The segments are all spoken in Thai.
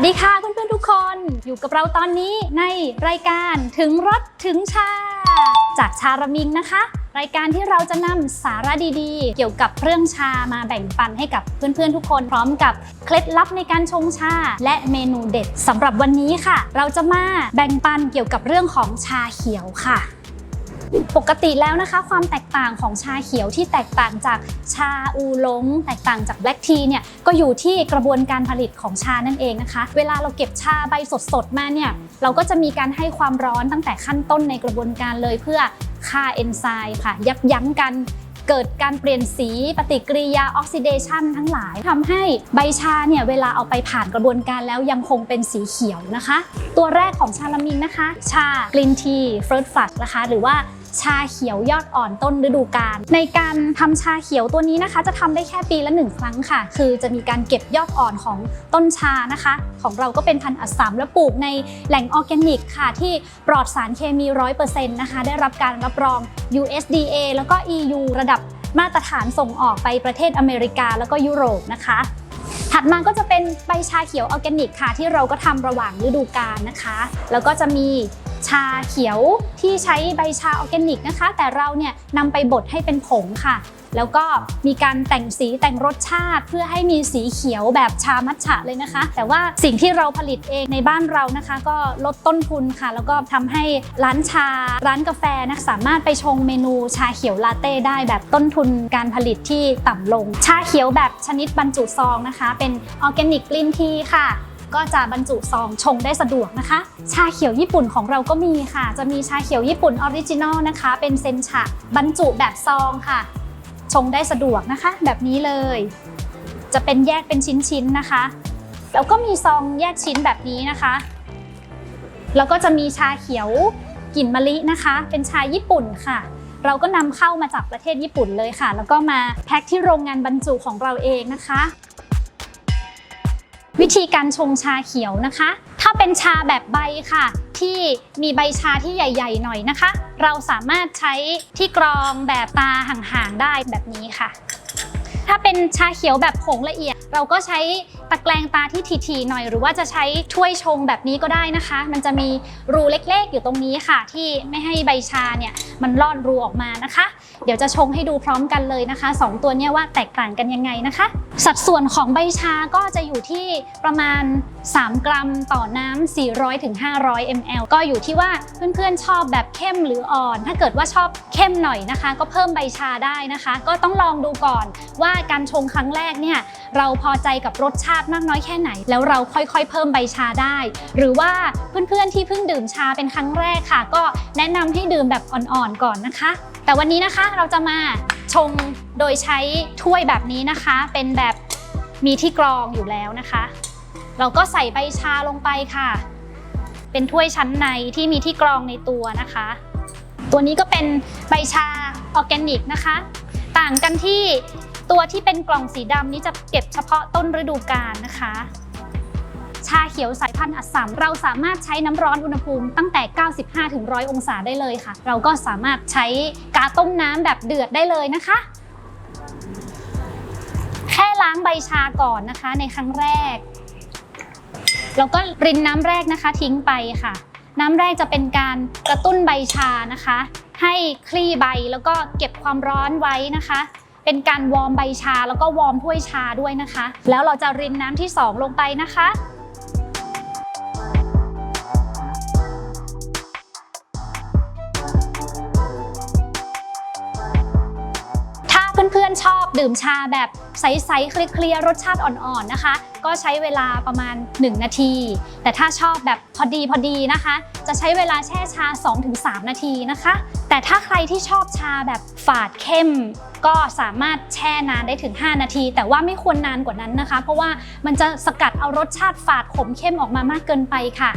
สวัสดีค่ะเพื่อนๆทุกคนอยู่กับเราตอนนี้ในรายการถึงรสถึงชา จากชาระมิงนะคะ รายการที่เราจะนำสาระดีๆ เกี่ยวกับเรื่องชามาแบ่งปันให้กับเพื่อนๆทุกคน พร้อมกับเคล็ดลับในการชงชา และเมนูเด็ดสำหรับวันนี้ค่ะ เราจะมาแบ่งปันเกี่ยวกับเรื่องของชาเขียวค่ะ ปกติแล้วนะคะ ความแตกต่างของชาเขียวที่แตกต่างจากชาอูหลง แตกต่างจากแบล็กทีเนี่ยก็อยู่ที่กระบวนการผลิตของชานั่นเองนะคะ เวลาเราเก็บชาใบสดๆมาเนี่ยเราก็จะมีการให้ความร้อนตั้งแต่ขั้นต้นในกระบวนการเลยเพื่อฆ่าเอนไซม์ค่ะ ยับยั้งกันเกิดการเปลี่ยนสีปฏิกิริยาออกซิเดชันทั้งหลายทำให้ใบชาเนี่ยเวลาเอาไปผ่านกระบวนการแล้วยังคงเป็นสีเขียวนะคะ ตัวแรกของชาลามิงนะคะ ชากลินทีเฟิร์สฟักนะคะ หรือว่า ชาเขียวยอดอ่อนต้นฤดูกาลในการทำชาเขียวตัวนี้นะคะ จะทำได้แค่ปีละหนึ่งครั้งค่ะ คือจะมีการเก็บยอดอ่อนของต้นชานะคะ ของเราก็เป็นพันธุ์อัสสัมและปลูกในแหล่งออร์แกนิกค่ะ ที่ปลอดสารเคมี 100%นะคะ ได้รับการรับรอง USDA แล้วก็ EU ระดับมาตรฐานส่งออกไปประเทศอเมริกาแล้วก็ยุโรปนะคะถัดมาก็จะเป็นใบชาเขียวออร์แกนิกค่ะ ที่เราก็ทำระหว่างฤดูกาลนะคะ แล้วก็จะมี ชาเขียวที่ใช้ใบชาออร์แกนิกนะคะ แต่เราเนี่ยนำไปบดให้เป็นผงค่ะ แล้วก็มีการแต่งสีแต่งรสชาติ เพื่อให้มีสีเขียวแบบชามัทฉะเลยนะคะ แต่ว่าสิ่งที่เราผลิตเองในบ้านเรานะคะ ก็ลดต้นทุนค่ะ แล้วก็ทำให้ร้านชาร้านกาแฟนะสามารถไปชงเมนูชาเขียวลาเต้ได้แบบต้นทุนการผลิตที่ต่ำลง ชาเขียวแบบชนิดบรรจุซองนะคะ เป็นออร์แกนิกกลินทีค่ะ ก็จะบรรจุซองชงได้สะดวกนะคะ ชาเขียวญี่ปุ่นของเราก็มีค่ะ จะมีชาเขียวญี่ปุ่นออริจินอลนะคะ เป็นเซนชะบรรจุแบบซองค่ะ ชงได้สะดวกนะคะ แบบนี้เลย จะเป็นแยกเป็นชิ้นๆนะคะ แล้วก็มีซองแยกชิ้นแบบนี้นะคะ แล้วก็จะมีชาเขียวกลิ่นมะลินะคะ เป็นชาญี่ปุ่นค่ะเราก็นำเข้ามาจากประเทศญี่ปุ่นเลยค่ะ แล้วก็มาแพ็คที่โรงงานบรรจุของเราเองนะคะ วิธีการชงชาเขียวนะคะ ถ้าเป็นชาแบบใบค่ะ ที่มีใบชาที่ใหญ่ ๆ หน่อยนะคะ เราสามารถใช้ที่กรองแบบตาห่างๆได้แบบนี้ค่ะ ถ้าเป็นชาเขียวแบบผงละเอียด เราก็ใช้ ตะแกรงตาที่ถี่ๆหน่อย หรือว่าจะใช้ถ้วยชงแบบนี้ก็ได้นะคะ มันจะมีรูเล็กๆ อยู่ตรงนี้ค่ะ ที่ไม่ให้ใบชาเนี่ยมันลอดรูออกมานะคะ เดี๋ยวจะชงให้ดูพร้อมกันเลยนะคะสองตัวเนี้ว่าแตกต่างกันยังไงนะคะ สัดส่วนของใบชาก็จะอยู่ที่ประมาณ 3 กรัมต่อน้ำ400ถึง500 ml ก็อยู่ที่ว่าเพื่อนๆชอบแบบเข้มหรืออ่อน ถ้าเกิดว่าชอบเข้มหน่อยนะคะ ก็เพิ่มใบชาได้นะคะ ก็ต้องลองดูก่อนว่าการชงครั้งแรกเนี่ยเราพอใจกับรสชาติมากน้อยแค่ไหน แล้วเราค่อยๆ เพิ่มใบชาได้ หรือว่าเพื่อนๆที่เพิ่งดื่มชาเป็นครั้งแรกค่ะ ก็แนะนำให้ดื่มแบบอ่อนๆก่อนนะคะ แต่วันนี้นะคะเราจะมาชงโดยใช้ถ้วยแบบนี้นะคะ เป็นแบบมีที่กรองอยู่แล้วนะคะ เราก็ใส่ใบชาลงไปค่ะ เป็นถ้วยชั้นในที่มีที่กรองในตัวนะคะ ตัวนี้ก็เป็นใบชาออร์แกนิกนะคะ ต่างกันที่ ตัวที่เป็นกล่องสีดำนี้จะเก็บเฉพาะต้นฤดูกาลนะคะ ชาเขียวสายพันธุ์อัสสัมเราสามารถใช้น้ำร้อนอุณหภูมิตั้งแต่ 95ถึง100 องศาได้เลยค่ะ เราก็สามารถใช้กาต้มน้ำแบบเดือดได้เลยนะคะ แค่ล้างใบชาก่อนนะคะในครั้งแรก แล้วก็รินน้ำแรกนะคะทิ้งไปค่ะ น้ำแรกจะเป็นการกระตุ้นใบชานะคะ ให้คลี่ใบแล้วก็เก็บความร้อนไว้นะคะ เป็นการวอร์มใบชาแล้วก็วอร์มถ้วยชาด้วยนะคะ แล้วเราจะรินน้ำที่ 2 ลงไปนะคะ เพื่อนๆชอบดื่มชาแบบใสๆเคลียร์รสชาติอ่อนๆนะคะ ก็ใช้เวลาประมาณ 1 นาที แต่ถ้าชอบแบบพอดีพอดีนะคะ จะใช้เวลาแช่ชา 2-3 นาทีนะคะ แต่ถ้าใครที่ชอบชาแบบฝาดเข้ม ก็สามารถแช่นานได้ถึง 5 นาที แต่ว่าไม่ควรนานกว่านั้นนะคะ เพราะว่ามันจะสกัดเอารสชาติฝาดขมเข้มออกมามากเกินไปค่ะ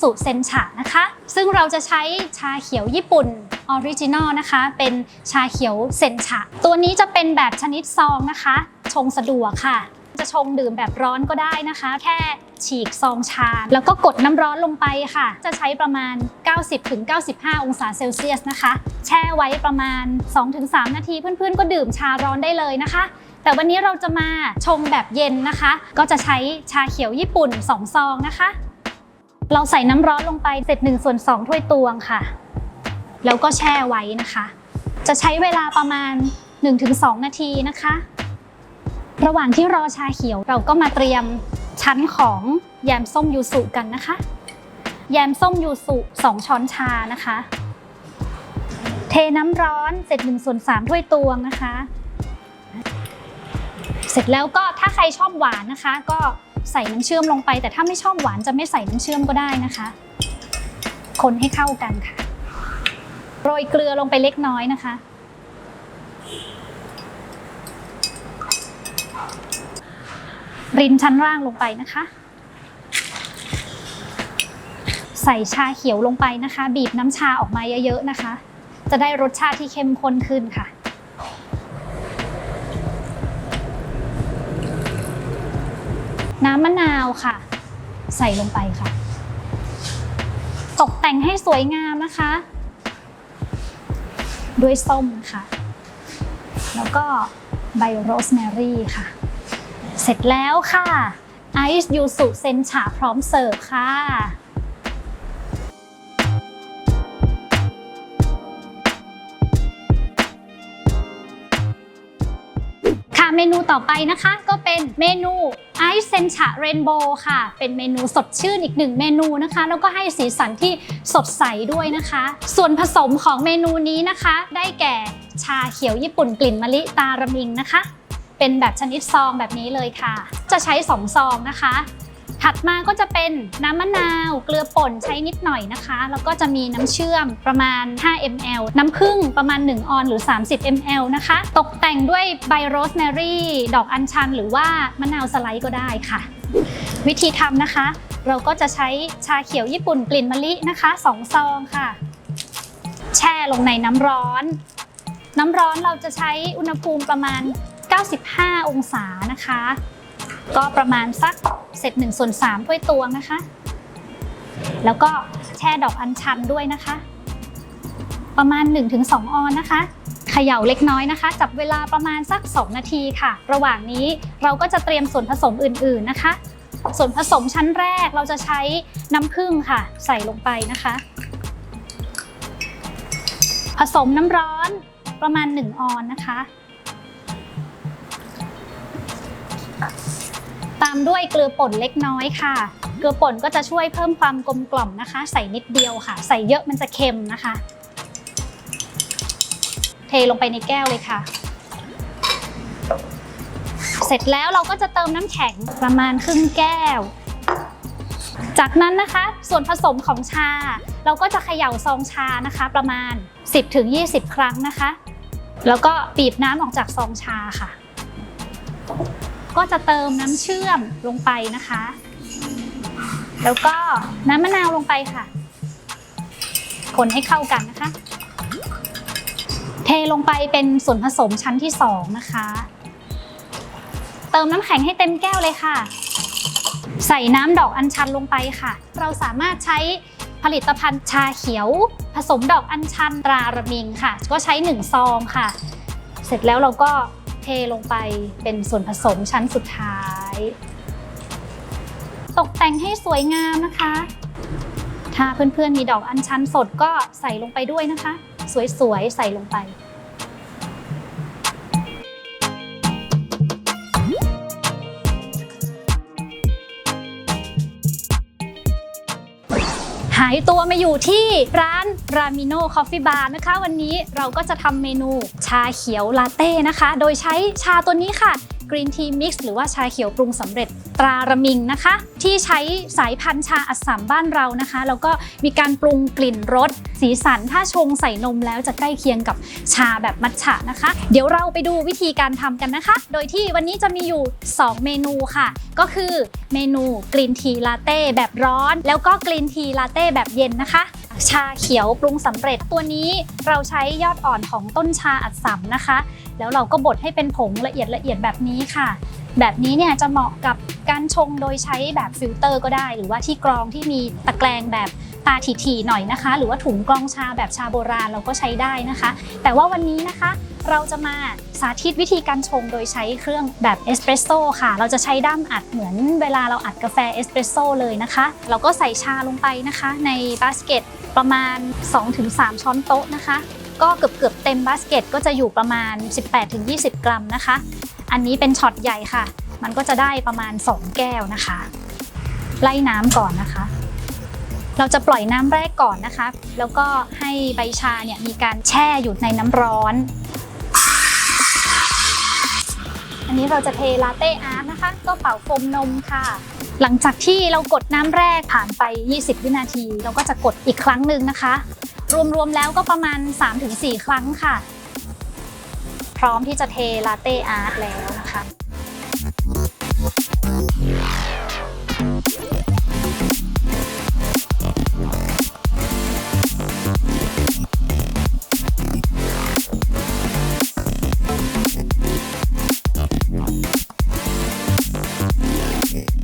สุเซนชะนะคะ ซึ่งเราจะใช้ชาเขียวญี่ปุ่นออริจินอลนะคะ เป็นชาเขียวเซนชะตัวนี้จะเป็นแบบชนิดซองนะคะ ชงสะดวกค่ะ จะชงดื่มแบบร้อนก็ได้นะคะ แค่ฉีกซองชา แล้วก็กดน้ำร้อนลงไปค่ะ จะใช้ประมาณ 90-95 องศาเซลเซียสนะคะ แช่ไว้ประมาณ 2-3 นาทีเพื่อนๆ ก็ดื่มชาร้อนได้เลยนะคะแต่วันนี้เราจะมาชงแบบเย็นนะคะ ก็จะใช้ชาเขียวญี่ปุ่น 2 ซองนะคะ เราใส่น้ำร้อนลงไปเสร็จ1ส่วน2ถ้วยตวงค่ะ แล้วก็แช่ไว้นะคะ จะใช้เวลาประมาณ 1-2 นาทีนะคะ ระหว่างที่รอชาเขียวเราก็มาเตรียมชั้นของแยมส้มยูสุกันนะคะ แยมส้มยูสุ 2 ช้อนชานะคะ เทน้ำร้อนเสร็จ1ส่วน3ถ้วยตวงนะคะ เสร็จแล้วก็ถ้าใครชอบหวานนะคะก็ ใส่น้ำเชื่อมลงไป แต่ถ้าไม่ชอบหวานจะไม่ใส่น้ำเชื่อมก็ได้นะคะ คนให้เข้ากันค่ะ โรยเกลือลงไปเล็กน้อยนะคะ รินชั้นล่างลงไปนะคะ ใส่ชาเขียวลงไปนะคะ บีบน้ำชาออกมาเยอะๆนะคะ จะได้รสชาติที่เข้มข้นขึ้นค่ะ น้ำมะนาวค่ะ ใส่ลงไปค่ะ ตกแต่งให้สวยงามนะคะ ด้วยส้มค่ะแล้วก็ใบโรสแมรี่ค่ะ เสร็จแล้วค่ะ ไอซ์ยูสุเซนฉาพร้อมเสิร์ฟค่ะ เมนูต่อไปนะคะ ก็เป็นเมนูไอซ์เซนชาเรนโบว์ค่ะ เป็นเมนูสดชื่นอีกหนึ่งเมนูนะคะ แล้วก็ให้สีสันที่สดใสด้วยนะคะ ส่วนผสมของเมนูนี้นะคะ ได้แก่ชาเขียวญี่ปุ่นกลิ่นมะลิตารามิงนะคะ เป็นแบบชนิดซองแบบนี้เลยค่ะ จะใช้ 2 ซองนะคะ ถัดมาก็จะเป็นน้ำมะนาวเกลือป่นใช้นิดหน่อยนะคะ แล้วก็จะมีน้ำเชื่อมประมาณ 5 ml น้ำผึ้งประมาณ 1 ออนหรือ 30 ml นะคะ ตกแต่งด้วยใบโรสแมรี่ดอกอัญชัน หรือว่ามะนาวสไลด์ก็ได้ค่ะ วิธีทำนะคะ เราก็จะใช้ชาเขียวญี่ปุ่นกลิ่นมะลินะคะ2ซองค่ะ แช่ลงในน้ำร้อน น้ำร้อนเราจะใช้อุณหภูมิประมาณ 95 องศานะคะ ก็ประมาณสักเศษ1ส่วน3ถ้วยตวงนะคะ แล้วก็แช่ดอกอัญชันด้วยนะคะ ประมาณ 1-2 ออนนะคะเขย่าเล็กน้อยนะคะ จับเวลาประมาณสัก 2 นาทีค่ะ ระหว่างนี้เราก็จะเตรียมส่วนผสมอื่น ๆนะคะ ส่วนผสมชั้นแรกเราจะใช้น้ำผึ้งค่ะ ใส่ลงไปนะคะ ผสมน้ำร้อนประมาณ 1 ออนนะคะ ตามด้วยเกลือป่นเล็กน้อยค่ะ เกลือป่นก็จะช่วยเพิ่มความกลมกล่อมนะคะ ใส่นิดเดียวค่ะ ใส่เยอะมันจะเค็มนะคะ เทลงไปในแก้วเลยค่ะ เสร็จแล้วเราก็จะเติมน้ำแข็งประมาณครึ่งแก้ว จากนั้นนะคะ ส่วนผสมของชา เราก็จะเขย่าซองชานะคะ ประมาณ 10-20 ครั้งนะคะ แล้วก็บีบน้ำออกจากซองชาค่ะ ก็จะเติมน้ำเชื่อมลงไปนะคะ แล้วก็น้ำมะนาวลงไปค่ะ คนให้เข้ากันนะคะ เทลงไปเป็นส่วนผสมชั้นที่สองนะคะ เติมน้ำแข็งให้เต็มแก้วเลยค่ะ ใส่น้ำดอกอัญชันลงไปค่ะ เราสามารถใช้ผลิตภัณฑ์ชาเขียว ผสมดอกอัญชันตราระมิงค่ะ ก็ใช้หนึ่งซองค่ะ เสร็จแล้วเราก็ เทลงไปเป็นส่วนผสมชั้นสุดท้าย ตกแต่งให้สวยงามนะคะ ถ้าเพื่อนๆมีดอกอัญชันสดก็ใส่ลงไปด้วยนะคะ สวยๆใส่ลงไป ตัวมาอยู่ที่ร้านรามิโนคอฟฟี่บาร์นะคะ วันนี้เราก็จะทำเมนูชาเขียวลาเต้นะคะ โดยใช้ชาตัวนี้ค่ะกรีนทีมิกซ์หรือว่าชาเขียวปรุงสำเร็จ ตราระมิงนะคะ ที่ใช้สายพันธุ์ชาอัสสัมบ้านเรานะคะ แล้วก็มีการปรุงกลิ่นรสสีสันถ้าชงใส่นมแล้วจะใกล้เคียงกับชาแบบมัทฉะนะคะ เดี๋ยวเราไปดูวิธีการทำกันนะคะ โดยที่วันนี้จะมีอยู่ 2 เมนูค่ะ ก็คือเมนูกรีนทีลาเต้แบบร้อน แล้วก็กรีนทีลาเต้แบบเย็นนะคะชาเขียวปรุงสำเร็จตัวนี้เราใช้ยอดอ่อนของต้นชาอัดสัมนะคะ แล้วเราก็บดให้เป็นผงละเอียดละเอียดแบบนี้ค่ะ แบบนี้เนี่ยจะเหมาะกับการชงโดยใช้แบบฟิลเตอร์ก็ได้ หรือว่าที่กรองที่มีตะแกรงแบบตาถี่ๆหน่อยนะคะ หรือว่าถุงกรองชาแบบชาโบราณเราก็ใช้ได้นะคะ แต่ว่าวันนี้นะคะ เราจะมาสาธิตวิธีการชงโดยใช้เครื่องแบบเอสเปรสโซ่ค่ะ เราจะใช้ด้ามอัดเหมือนเวลาเราอัดกาแฟเอสเปรสโซ่เลยนะคะ เราก็ใส่ชาลงไปนะคะ ในบาสเกตประมาณ 2-3 ช้อนโต๊ะนะคะก็เกือบเกือบเต็มบาสเกตก็จะอยู่ประมาณ 18-20 กรัมนะคะ อันนี้เป็นช็อตใหญ่ค่ะ มันก็จะได้ประมาณ 2 แก้วนะคะ ไล่น้ำก่อนนะคะ เราจะปล่อยน้ำแรกก่อนนะคะ แล้วก็ให้ใบชาเนี่ยมีการแช่อยู่ในน้ำร้อน อันนี้เราจะเทลาเต้อาร์ตนะคะ ก็เป่าโฟมนมค่ะ หลังจากที่เรากดน้ำแรกผ่านไป 20 วินาที เราก็จะกดอีกครั้งหนึ่งนะคะ รวมๆแล้วก็ประมาณ 3-4 ครั้งค่ะ พร้อมที่จะเทลาเต้อาร์ตแล้วนะคะ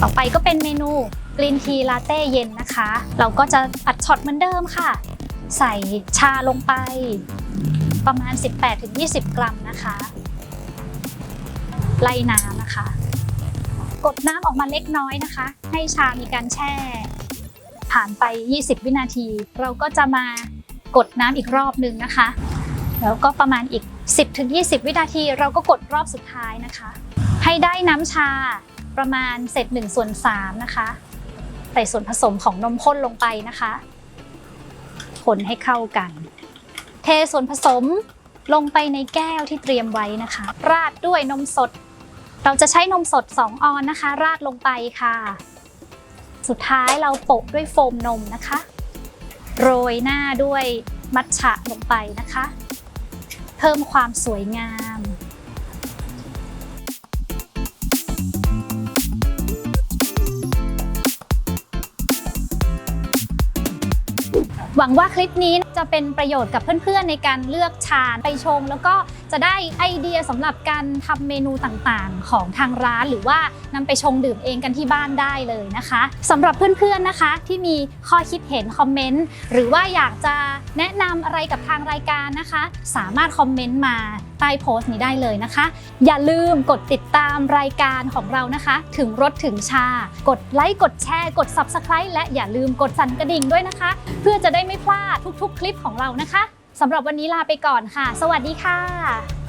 ต่อไปก็เป็นเมนูกรีนทีลาเต้เย็นนะคะ เราก็จะอัดช็อตเหมือนเดิมค่ะ ใส่ชาลงไป ประมาณ 18-20 กรัมนะคะไล่น้ำนะคะ กดน้ำออกมาเล็กน้อยนะคะ ให้ชามีการแช่ ผ่านไป 20 วินาที เราก็จะมากดน้ำอีกรอบหนึ่งนะคะ แล้วก็ประมาณอีก 10-20 วินาที เราก็กดรอบสุดท้ายนะคะ ให้ได้น้ำชาประมาณเศษ1ส่วน3นะคะ ใส่ส่วนผสมของนมข้นลงไปนะคะ คนให้เข้ากัน เทส่วนผสมลงไปในแก้วที่เตรียมไว้นะคะ ราดด้วยนมสด เราจะใช้นมสด 2 ออนนะคะ ราดลงไปค่ะ สุดท้ายเราโปะด้วยโฟมนมนะคะ โรยหน้าด้วยมัทฉะลงไปนะคะ เพิ่มความสวยงามหวังว่าคลิปนี้ จะเป็นประโยชน์กับเพื่อนๆ ในการเลือกชาไปชง แล้วก็จะได้ไอเดียสำหรับการทำเมนูต่างๆ ของทางร้าน หรือว่านำไปชงดื่มเองกันที่บ้านได้เลยนะคะสำหรับเพื่อนๆนะคะ ที่มีข้อคิดเห็นคอมเมนต์หรือว่าอยากจะแนะนำอะไรกับทางรายการนะคะ สามารถคอมเมนต์มาใต้โพสต์นี้ได้เลยนะคะ อย่าลืมกดติดตามรายการของเรานะคะ ถึงรสถึงชา กดไลค์กดแชร์ กด Subscribe และอย่าลืมกดสั่นกระดิ่งด้วยนะคะ เพื่อจะได้ไม่พลาดทุกๆคลิปลิปของเรานะคะสำหรับวันนี้ลาไปก่อนค่ะ สวัสดีค่ะ